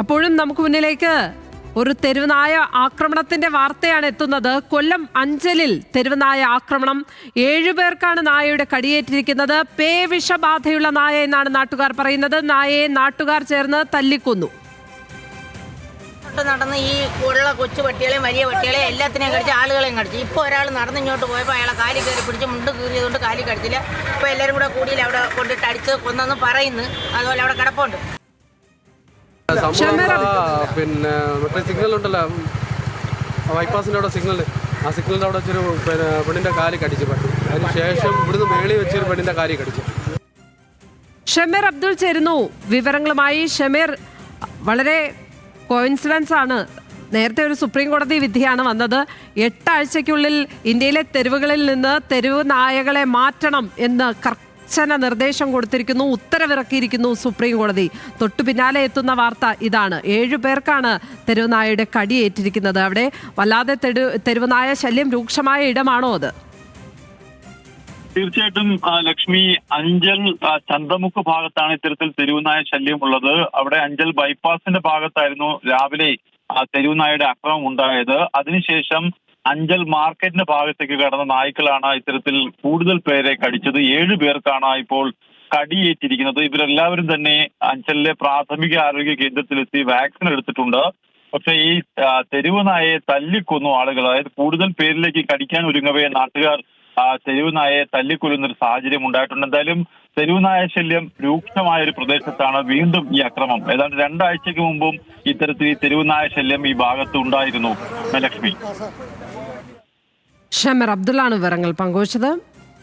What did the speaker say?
അപ്പോഴും നമുക്ക് മുന്നിലേക്ക് ഒരു തെരുവുനായ ആക്രമണത്തിന്റെ വാർത്തയാണ് എത്തുന്നത്. കൊല്ലം അഞ്ചലിൽ തെരുവുനായ ആക്രമണം. ഏഴുപേർക്കാണ് നായയുടെ കടിയേറ്റിരിക്കുന്നത്. പേ വിഷബാധയുള്ള നായ എന്നാണ് നാട്ടുകാർ പറയുന്നത്. നായയെ നാട്ടുകാർ ചേർന്ന് തല്ലിക്കൊന്നു. നടന്ന് ഈ ഉള്ള കൊച്ചു പട്ടികളെയും വലിയ പട്ടികളെയും എല്ലാത്തിനെയും കടിച്ച് ആളുകളെയും കടിച്ചു. ഇപ്പോൾ ഒരാൾ നടന്ന് ഇങ്ങോട്ട് പോയപ്പോൾ അയാളെ കാലി കയറി പിടിച്ച് മുണ്ട് കീറിയതുകൊണ്ട് കാലി കടിച്ചില്ല. ഇപ്പോൾ എല്ലാവരും കൂടെ കൂടിയിൽ അവിടെ കൊണ്ടിട്ട് അടിച്ച് കൊന്നെന്ന് പറയുന്നു. അതുപോലെ അവിടെ കിടപ്പുണ്ട്. സംഭവം പിന്നെ മറ്റേ സിഗ്നൽ ഉണ്ടല്ലോ. ബൈപ്പാസിന്റെ അവിടെ സിഗ്നൽ ആ സിഗ്നലിന്റെ അവിടെ വെച്ചൊരു പിന്നെ പെണ്ണിന്റെ കാലി കടിച്ചു പറ്റി അതിന് ശേഷം ഇവിടുന്ന് മേളി വെച്ചൊരു പെണ്ണിന്റെ കാലി കടിച്ചു. ഷമീർ അബ്ദുൾ ചേരുന്നു. വിവരങ്ങളുമായി ഷമീർ വളരെ കോയിൻസിഡൻസ് ആണ്. നേരത്തെ ഒരു സുപ്രീം കോടതി വിധിയാണ് വന്നത്. എട്ടാഴ്ചയ്ക്കുള്ളിൽ ഇന്ത്യയിലെ തെരുവുകളിൽ നിന്ന് തെരുവ് നായകളെ മാറ്റണം എന്ന് കർശന നിർദ്ദേശം കൊടുത്തിരിക്കുന്നു ഉത്തരവിറക്കിയിരിക്കുന്നു സുപ്രീം കോടതി. തൊട്ടു പിന്നാലെ എത്തുന്ന വാർത്ത ഇതാണ്. ഏഴു പേർക്കാണ് തെരുവനായയുടെ കടിയേറ്റിരിക്കുന്നത്. അവിടെ വല്ലാതെ തെരു തെരുവ് നായ ശല്യം രൂക്ഷമായ ഇടമാണോ അത്? തീർച്ചയായിട്ടും ലക്ഷ്മി അഞ്ചൽ ചന്ദ്രമുഖ ഭാഗത്താണ് ഇത്തരത്തിൽ തെരുവുനായ ശല്യം ഉള്ളത് അവിടെ അഞ്ചൽ ബൈപ്പാസിന്റെ ഭാഗത്തായിരുന്നു രാവിലെ തെരുവുനായയുടെ അക്രമം ഉണ്ടായത്. അതിനുശേഷം അഞ്ചൽ മാർക്കറ്റിന്റെ ഭാഗത്തേക്ക് കടന്ന നായ്ക്കളാണ് ഇത്തരത്തിൽ കൂടുതൽ പേരെ കടിച്ചത്. ഏഴു പേർക്കാണ് ഇപ്പോൾ കടിയേറ്റിരിക്കുന്നത്. ഇവരെല്ലാവരും തന്നെ അഞ്ചലിലെ പ്രാഥമിക ആരോഗ്യ കേന്ദ്രത്തിലെത്തി വാക്സിൻ എടുത്തിട്ടുണ്ട്. പക്ഷെ ഈ തെരുവ് നായയെ തല്ലിക്കൊന്നു ആളുകൾ. അതായത് കൂടുതൽ പേരിലേക്ക് കടിക്കാൻ ഒരുങ്ങവേ നാട്ടുകാർ തെരുവ് നായയെ തല്ലിക്കൊല്ലുന്ന ഒരു സാഹചര്യം ഉണ്ടായിട്ടുണ്ട്. എന്തായാലും തെരുവ് നായ ശല്യം രൂക്ഷമായ ഒരു പ്രദേശത്താണ് വീണ്ടും ഈ അക്രമം. ഏതാണ്ട് രണ്ടാഴ്ചക്ക് മുമ്പും ഇത്തരത്തിൽ ഈ തെരുവ് നായ ശല്യം ഈ ഭാഗത്ത് ഉണ്ടായിരുന്നു. ലക്ഷ്മി ഷമീർ അബ്ദുള്ളാണ് വിവരങ്ങൾ പങ്കുവച്ചത്.